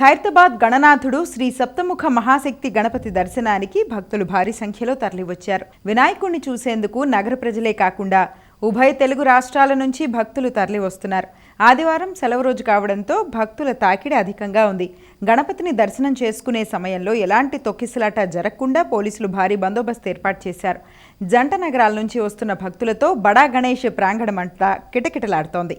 ఖైరతాబాద్ గణనాథుడు శ్రీ సప్తముఖ మహాశక్తి గణపతి దర్శనానికి భక్తులు భారీ సంఖ్యలో తరలివచ్చారు. వినాయకుణ్ణి చూసేందుకు నగర ప్రజలే కాకుండా ఉభయ తెలుగు రాష్ట్రాల నుంచి భక్తులు తరలి వస్తున్నారు ఆదివారం సెలవు రోజు కావడంతో భక్తుల తాకిడి అధికంగా ఉంది. గణపతిని దర్శనం చేసుకునే సమయంలో ఎలాంటి తొక్కిసలాట జరగకుండా పోలీసులు భారీ బందోబస్తు ఏర్పాటు చేశారు. జంట నగరాల నుంచి వస్తున్న భక్తులతో బడా గణేష్ ప్రాంగణమంతా కిటకిటలాడుతోంది.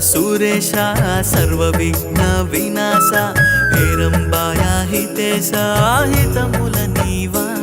సురేశ సర్వవిఘ్న వినాశ హేరంబాయ హితే సాహితముల నీవా.